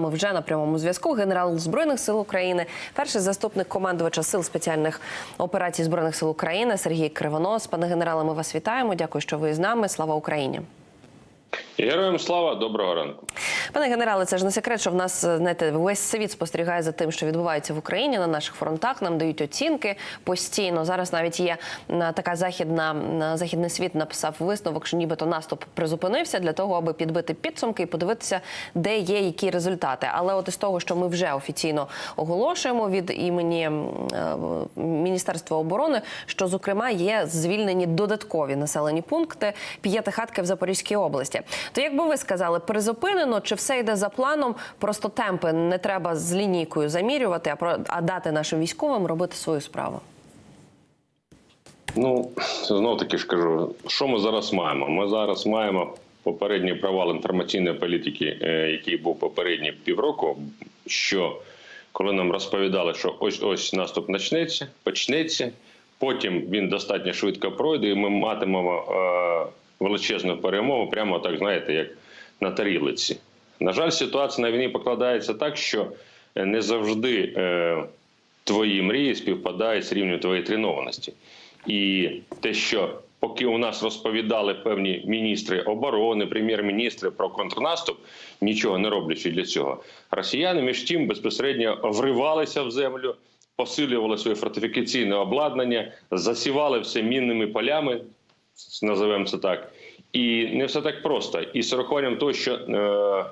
Ми вже на прямому зв'язку. Генерал збройних сил України, перший заступник командувача сил спеціальних операцій збройних сил України Сергій Кривонос. Пане генерале, ми вас вітаємо. Дякую, що ви з нами. Слава Україні. Героям слава, доброго ранку. Пане генерале, це ж не секрет, що в нас знаєте, весь світ спостерігає за тим, що відбувається в Україні на наших фронтах. Нам дають оцінки постійно. Зараз навіть є м, така західна західний світ написав висновок, що нібито наступ призупинився для того, аби підбити підсумки і подивитися, де є які результати. Але от із того, що ми вже офіційно оголошуємо від імені е, Міністерства оборони, що зокрема є звільнені додаткові населені пункти п'ятихатки в Запорізькій області. То як би ви сказали, призупинено чи все йде за планом? Просто темпи не треба з лінійкою замірювати, а про а дати нашим військовим робити свою справу. Ну знов таки ж кажу, що ми зараз маємо? Ми зараз маємо попередній провал інформаційної політики, е, який був попередні півроку. Що коли нам розповідали, що ось ось наступ почнеться, почнеться, потім він достатньо швидко пройде, і ми матимемо е, величезну перемогу, прямо так знаєте, як на тарілиці. На жаль, ситуація на війні покладається так, що не завжди е, твої мрії співпадають з рівнем твоєї тренованості. І те, що поки у нас розповідали певні міністри оборони, прем'єр-міністри про контрнаступ, нічого не роблячи для цього, росіяни між тим безпосередньо вривалися в землю, посилювали своє фортифікаційне обладнання, засівали все мінними полями, називаємо це так. І не все так просто. І з урахуванням того, що е,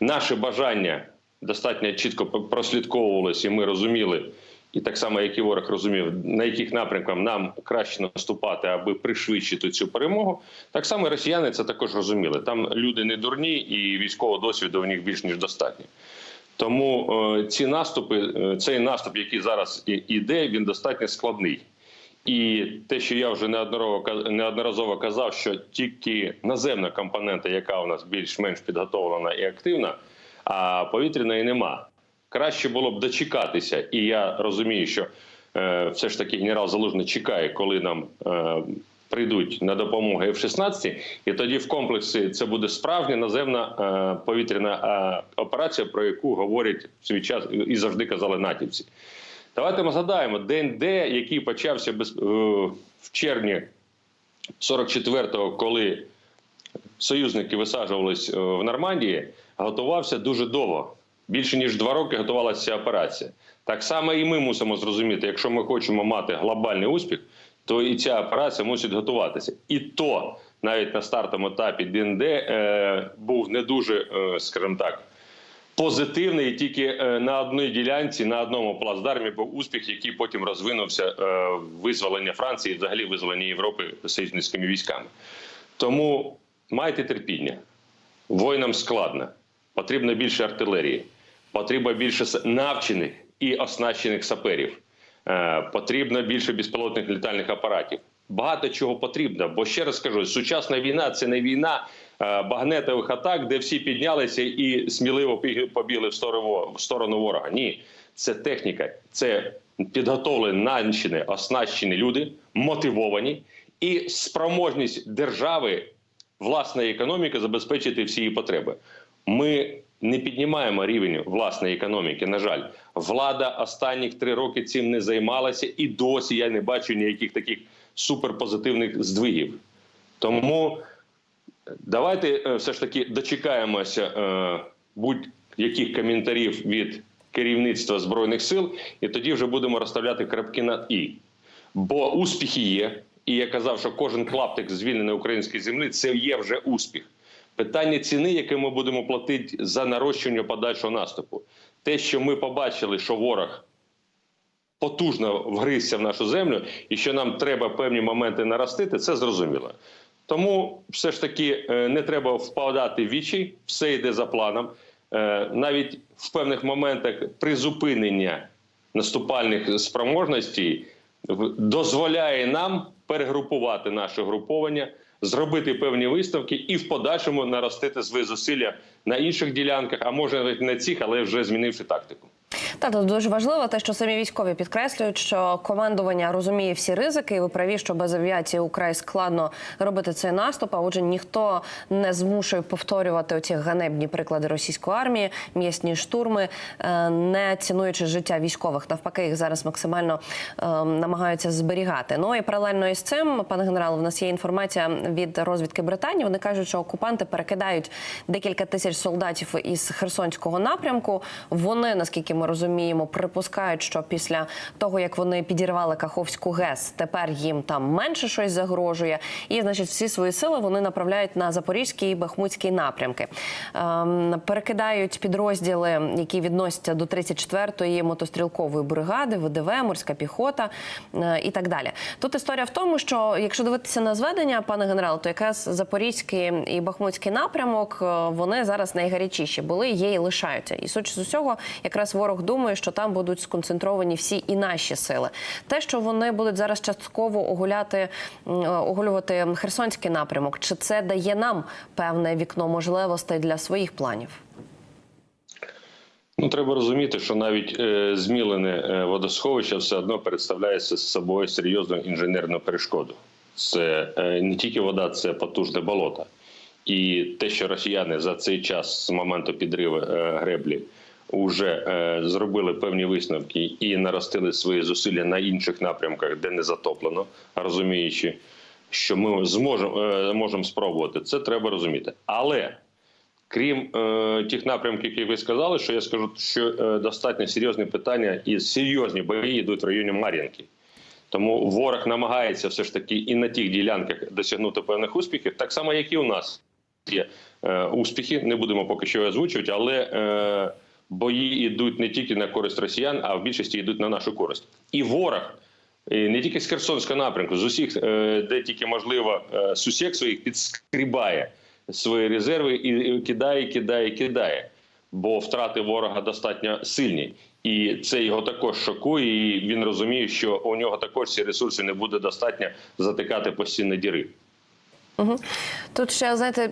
наше бажання достатньо чітко прослідковувалося, і ми розуміли, і так само, як і ворог розумів, на яких напрямках нам краще наступати, аби пришвидшити цю перемогу. Так само і росіяни це також розуміли. Там люди не дурні, і військового досвіду у них більш ніж достатньо. Тому е, ці наступи, е, цей наступ, який зараз іде, він достатньо складний. І те, що я вже неодноразово неодноразово казав, що тільки наземна компонента, яка у нас більш-менш підготовлена і активна, а повітряної нема. Краще було б дочекатися, і я розумію, що е, все ж таки генерал Залужний чекає, коли нам е, прийдуть на допомогу F-16, і тоді в комплексі це буде справжня наземна е, повітряна е, операція, про яку говорять в свій час і завжди казали натівці. Давайте ми згадаємо день Д, який почався без, е, в червні 44-го, коли союзники висаджувались е, в Нормандії, готувався дуже довго. Більше ніж два роки готувалася ця операція. Так само і ми мусимо зрозуміти, якщо ми хочемо мати глобальний успіх, то і ця операція мусить готуватися. І то навіть на стартовому етапі ДНД е, був не дуже, е, скажімо так, позитивний, тільки е, на одній ділянці, на одному плацдармі був успіх, який потім розвинувся е, визволення Франції, взагалі визволення Європи союзницькими військами. Тому майте терпіння. Воїнам складно, потрібно більше артилерії, потрібно більше навчених і оснащених саперів, е, потрібно більше безпілотних літальних апаратів. Багато чого потрібно, бо ще раз скажу, сучасна війна це не війна багнетових атак, де всі піднялися і сміливо побігли в сторону, в сторону ворога. Ні, це техніка, це підготовлені, навчені, оснащені люди, мотивовані і спроможність держави власної економіки забезпечити всі її потреби. Ми не піднімаємо рівень власної економіки. На жаль, влада останніх три роки цим не займалася, і досі я не бачу ніяких таких суперпозитивних здвигів. Тому давайте е, все ж таки дочекаємося е, будь-яких коментарів від керівництва збройних сил, і тоді вже будемо розставляти крапки над і. Бо успіхи є. І я казав, що кожен клаптик звільненої української землі це є вже успіх. Питання ціни, яке ми будемо платити за нарощування подальшого наступу. Те, що ми побачили, що ворог потужно вгризся в нашу землю, і що нам треба певні моменти наростити, це зрозуміло. Тому все ж таки е, не треба впадати в вічі, все йде за планом. Е, Навіть в певних моментах призупинення наступальних спроможностей дозволяє нам перегрупувати наше груповання, зробити певні виставки і в подальшому наростити свої зусилля на інших ділянках, а може навіть на цих, але вже змінивши тактику. Та тут дуже важливо те, що самі військові підкреслюють, що командування розуміє всі ризики. І ви праві, що без авіації украй складно робити цей наступ. А отже, ніхто не змушує повторювати оці ганебні приклади російської армії, м'ясні штурми, е, не цінуючи життя військових. Навпаки, їх зараз максимально е, намагаються зберігати. Ну і паралельно із цим, пане генерале, в нас є інформація від розвідки Британії. Вони кажуть, що окупанти перекидають декілька тисяч солдатів із Херсонського напрямку. Вони, наскільки ми розуміємо, припускають, що після того як вони підірвали Каховську ГЕС, тепер їм там менше щось загрожує, і значить всі свої сили вони направляють на Запорізький і Бахмутський напрямки. Ем, перекидають підрозділи, які відносяться до 34-ї мотострілкової бригади, ВДВ, морська піхота е, і так далі. Тут історія в тому, що якщо дивитися на зведення, пане генерал, то якраз Запорізький і Бахмутський напрямок е, вони зараз найгарячіші були, є і лишаються. І суть з усього, якраз ворог думає, що там будуть сконцентровані всі і наші сили. Те, що вони будуть зараз частково огуляти е, оголювати Херсонський напрямок, чи це дає нам певне вікно можливостей для своїх планів? Ну, треба розуміти, що навіть е, змілене е, водосховище все одно представляє собою серйозну інженерну перешкоду. Це е, не тільки вода, це потужне болото. І те, що росіяни за цей час з моменту підриву е, греблі вже е, зробили певні висновки і наростили свої зусилля на інших напрямках, де не затоплено, розуміючи, що ми зможемо е, можемо спробувати, це треба розуміти. Але Крім е, тих напрямків, які ви сказали, що я скажу, що е, достатньо серйозні питання і серйозні бої йдуть в районі Мар'їнки. Тому ворог намагається все ж таки і на тих ділянках досягнути певних успіхів, так само, як і у нас є е, успіхи. Не будемо поки що озвучувати, але е, бої йдуть не тільки на користь росіян, а в більшості йдуть на нашу користь. І ворог. Не тільки з Херсонського напрямку, з усіх, е, де тільки можливо, е, сусік своїх підскрібає свої резерви і кидає, кидає, кидає. Бо втрати ворога достатньо сильні, і це його також шокує. І він розуміє, що у нього також ці ресурси не буде достатньо затикати постійно діри. Тут ще знаєте,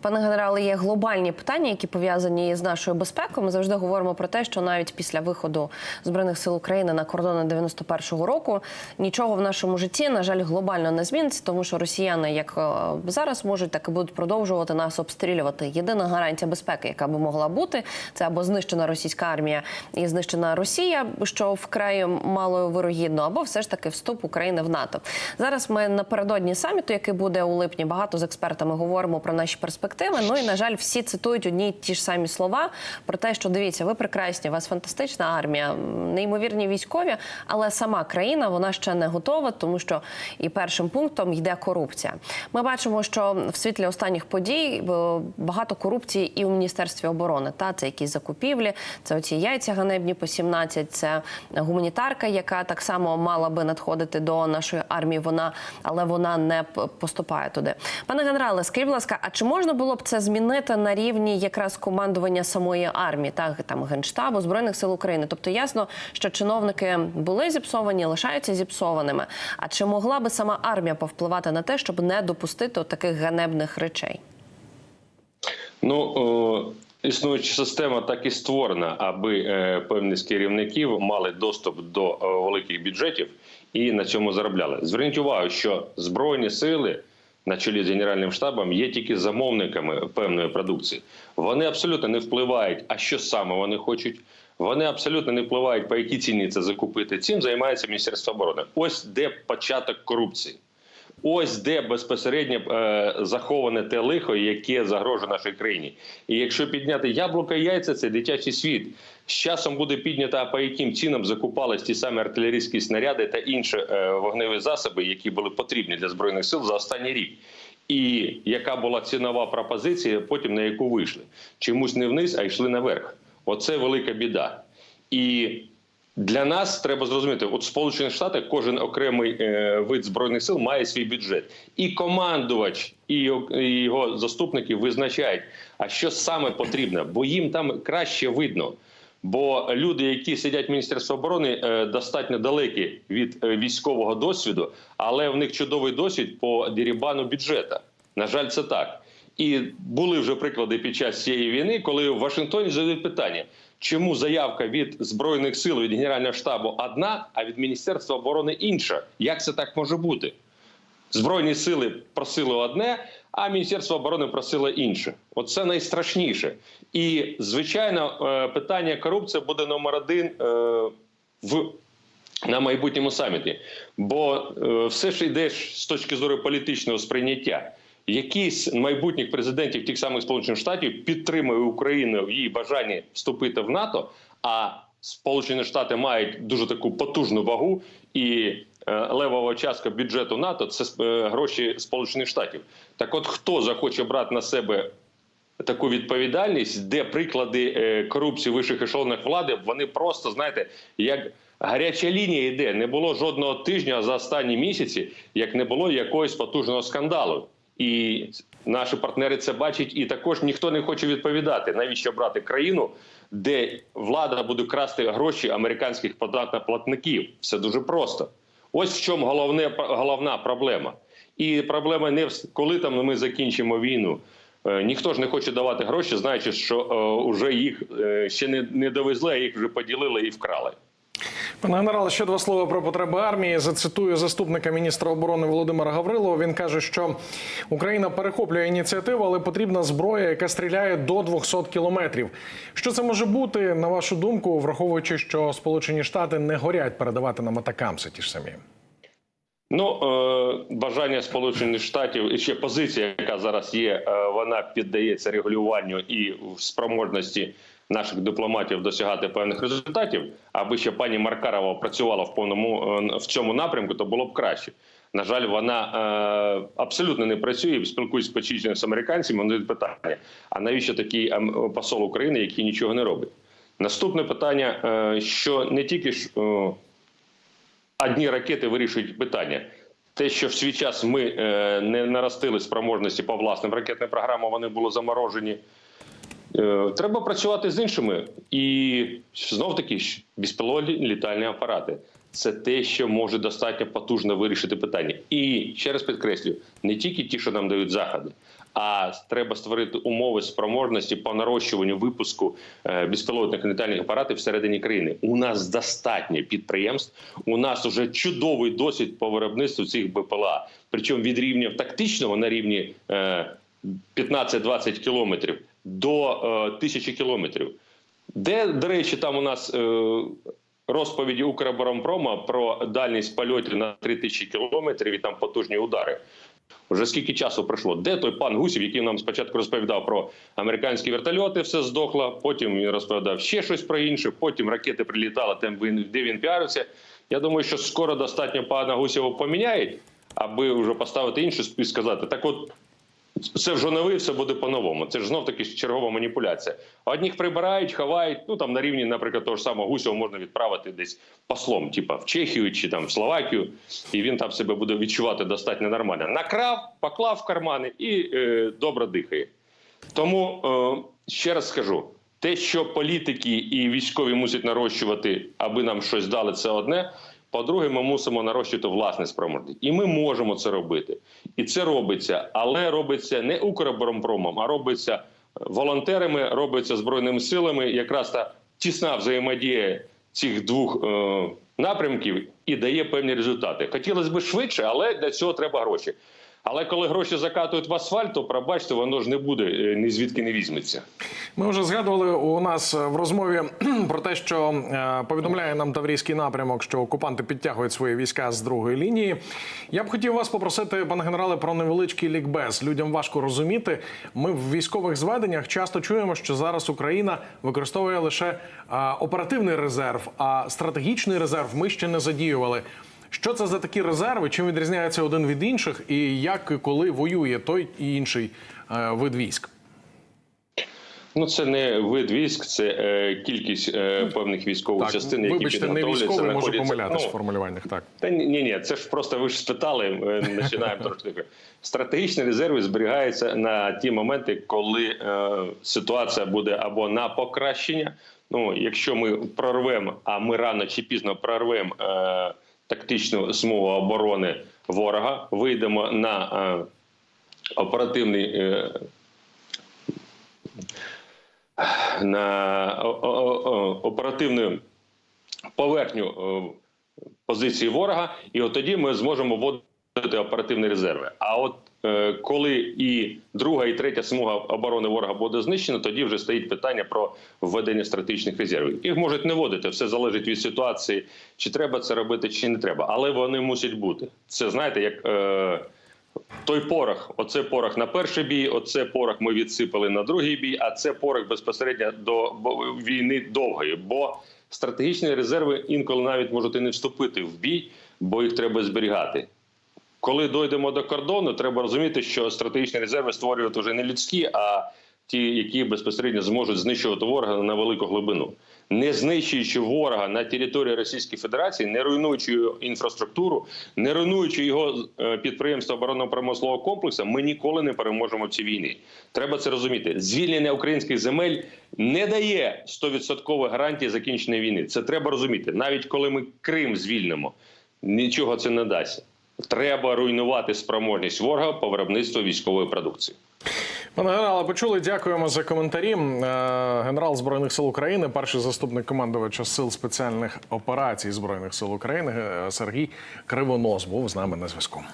пане генерале, є глобальні питання, які пов'язані з нашою безпекою. Ми завжди говоримо про те, що навіть після виходу збройних сил України на кордони 91-го року нічого в нашому житті, на жаль, глобально не зміниться, тому що росіяни, як е, зараз можуть, так і будуть продовжувати нас обстрілювати. Єдина гарантія безпеки, яка би могла бути, це або знищена російська армія і знищена Росія, що вкрай мало вирогідно, або все ж таки вступ України в НАТО. Зараз ми напередодні саміту, який буде у липні, багато з експертами говоримо про наші перспективи. Ну і на жаль, всі цитують одні ті ж самі слова про те, що дивіться, ви прекрасні, у вас фантастична армія, неймовірні військові, але сама країна вона ще не готова, тому що і першим пунктом йде корупція. Ми бачимо, що в світлі останніх подій е, багато корупції і у міністерстві оборони. Та це якісь закупівлі, це оці яйця ганебні по 17, це гуманітарка, яка так само мала би надходити до нашої армії. Вона але вона не поступає туди. Пане генерале, скажіть, будь ласка, а чи можна було б це змінити на рівні якраз командування самої армії, так там генштабу збройних сил України? Тобто ясно, що чиновники були зіпсовані, лишаються зіпсованими. А чи могла би сама армія повпливати на те, щоб не допустити таких ганебних речей? Ну існуюча система так і створена, аби е, певні з керівників мали доступ до е, великих бюджетів і на цьому заробляли. Зверніть увагу, що збройні сили. На чолі з генеральним штабом є тільки замовниками певної продукції. Вони абсолютно не впливають, а що саме вони хочуть. Вони абсолютно не впливають, по якій ціні це закупити. Цим займається Міністерство оборони. Ось де початок корупції. Ось де безпосередньо е, заховане те лихо, яке загрожує нашій країні. І якщо підняти яблука і яйця, це дитячий світ. З часом буде піднято, а по яким цінам закупались ті самі артилерійські снаряди та інші е, вогневі засоби, які були потрібні для збройних сил за останній рік. І яка була цінова пропозиція, потім на яку вийшли. Чомусь не вниз, а йшли наверх. Оце велика біда. І для нас треба зрозуміти, от Сполучених Штатах кожен окремий е, вид збройних сил має свій бюджет, і командувач і його, заступники визначають, а що саме потрібно, бо їм там краще видно. Бо люди, які сидять в Міністерстві оборони, е, достатньо далекі від е, військового досвіду, але в них чудовий досвід по дерибану бюджета. На жаль, це так. І були вже приклади під час цієї війни, коли в Вашингтоні задають питання, чому заявка від збройних сил від генерального штабу одна, а від міністерства оборони інша. Як це так може бути? Збройні сили просили одне, а Міністерство оборони просило інше. Оце найстрашніше. І звичайно, е, питання корупції буде номер один е, в на майбутньому саміті. Бо е, все ж йде з точки зору політичного сприйняття. Якийсь майбутніх президентів тих самих Сполучених Штатів підтримує Україну в її бажанні вступити в НАТО, а Сполучені Штати мають дуже таку потужну вагу і е, левова частка бюджету НАТО це е, гроші Сполучених Штатів. Так, от хто захоче брати на себе таку відповідальність, де приклади е, корупції в вищих ешелонах влади, вони просто знаєте, як гаряча лінія йде. Не було жодного тижня за останні місяці, як не було якогось потужного скандалу. І наші партнери це бачать, і також ніхто не хоче відповідати, навіщо брати країну, де влада буде красти гроші американських платників. Все дуже просто. Ось в чому головне головна проблема. І проблема не в коли там ми закінчимо війну. Е, Ніхто ж не хоче давати гроші, знаючи, що е, вже їх е, ще не довезли, а їх вже поділили і вкрали. Пане генерале, ще два слова про потреби армії. Зацитую заступника міністра оборони Володимира Гаврилова. Він каже, що Україна перехоплює ініціативу, але потрібна зброя, яка стріляє до 200 кілометрів. Що це може бути, на вашу думку, враховуючи, що Сполучені Штати не горять передавати нам атакамси ті ж самі? Ну е, бажання Сполучених Штатів і ще позиція, яка зараз є, е, вона піддається регулюванню і в спроможності наших дипломатів досягати певних результатів. Аби ще пані Маркарова працювала в повному е, в цьому напрямку, то було б краще. На жаль, вона е, абсолютно не працює. Спілкуюсь спочатку з американцями. Вони питання: а навіщо такий ем, посол України, який нічого не робить? Наступне питання: е, що не тільки ж. Е, одні ракети вирішують питання. Те, що в свій час ми е, не наростили спроможності по власним ракетним програмам, вони були заморожені. Е, треба працювати з іншими. І знов таки ж, безпілотні літальні апарати. Це те, що може достатньо потужно вирішити питання. І ще раз підкреслюю, не тільки ті, що нам дають заходи, а треба створити умови спроможності по нарощуванню випуску е, безпілотних літальних апаратів всередині країни. У нас достатньо підприємств. У нас вже чудовий досвід по виробництву цих БПЛА. Причому від рівня тактичного на рівні е, 15-20 кілометрів до е, тисячі кілометрів. Де, до речі, там у нас е, розповіді Укроборонпрома про дальність польотів на 3000 кілометрів і там потужні удари. Вже скільки часу пройшло? Де той пан Гусів, який нам спочатку розповідав про американські вертольоти, все здохло. Потім він розповідав ще щось про інше. Потім ракети прилітали, там він де він піарився. Я думаю, що скоро достатньо пана Гусєва поміняють, аби вже поставити іншу і сказати: так, от це вже новий, все буде по-новому. Це ж знов таки чергова маніпуляція. Одних прибирають, ховають. Ну там на рівні, наприклад, того ж самого Гусєва можна відправити десь послом, типа в Чехію чи там в Словакію, і він там себе буде відчувати достатньо нормально. Накрав, поклав в кармани і е, добре дихає. Тому е, ще раз скажу: те, що політики і військові мусять нарощувати, аби нам щось дали, це одне. По-друге, ми мусимо нарощити власне спроможність. І ми можемо це робити. І це робиться, але робиться не Укроборонпромом, а робиться волонтерами, робиться збройними силами. Якраз та тісна взаємодія цих двох е, напрямків і дає певні результати. Хотілося б швидше, але для цього треба гроші. Але коли гроші закатують в асфальт, то пробачте, воно ж не буде е, ні звідки не візьметься. Ми вже згадували у нас в розмові про те, що е, повідомляє нам Таврійський напрямок, що окупанти підтягують свої війська з другої лінії. Я б хотів вас попросити, пане генерале, про невеличкий лікбез. Людям важко розуміти. Ми в військових зведеннях часто чуємо, що зараз Україна використовує лише е, оперативний резерв, а стратегічний резерв ми ще не задіювали. Що це за такі резерви? Чим відрізняється один від інших, і як і коли воює той і інший е, вид військ? Ну, це не вид військ, це е, кількість е, певних військових частин, які вибачте, не підготовлюються, військовий, можу помилятися Ну, в формулюваннях. Так Та ні, ні, це ж просто ви ж спитали. Ми починаємо трошки. Стратегічні резерви зберігаються на ті моменти, коли е, ситуація буде або на покращення. Ну, якщо ми прорвемо, а ми рано чи пізно прорвемо е, тактичну смугу оборони ворога, вийдемо на е, оперативний е, на оперативну поверхню е, позиції ворога, і от тоді ми зможемо вводити оперативні резерви. А от коли і друга, і третя смуга оборони ворога буде знищена, тоді вже стоїть питання про введення стратегічних резервів. Їх можуть не вводити, все залежить від ситуації, чи треба це робити, чи не треба. Але вони мусять бути. Це знаєте, як. Е, той порох, оце порох на перший бій, оце порох ми відсипали на другий бій, а це порох безпосередньо до війни довгої. Бо стратегічні резерви інколи навіть можуть і не вступити в бій, бо їх треба зберігати. Коли дійдемо до кордону, треба розуміти, що стратегічні резерви створювати вже не людські, а ті, які безпосередньо зможуть знищувати ворога на велику глибину. Не знищуючи ворога на території Російської Федерації, не руйнуючи інфраструктуру, не руйнуючи його е, підприємства оборонно-промислового комплексу, ми ніколи не переможемо в цій війні. Треба це розуміти. Звільнення українських земель не дає 100% гарантії закінчення війни. Це треба розуміти. Навіть коли ми Крим звільнимо, нічого це не дасть. Треба руйнувати спроможність ворога по виробництву військової продукції. Пане генерале, почули. Дякуємо за коментарі. Е, Генерал збройних сил України, перший заступник командувача сил спеціальних операцій збройних сил України е, Сергій Кривонос був з нами на зв'язку.